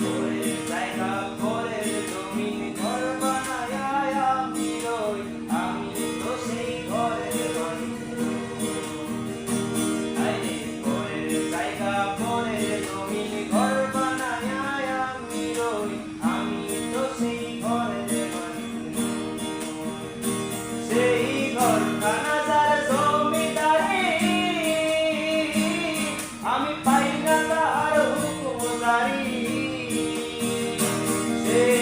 for.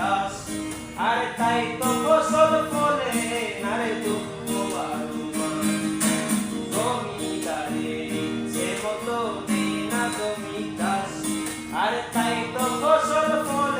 Das. আর তাই তো ফসল ফলে, নারে দুঃখ বারু জমিদারে, সে মতো দিনা জমি দাস আর তাই তো ফসল ফলে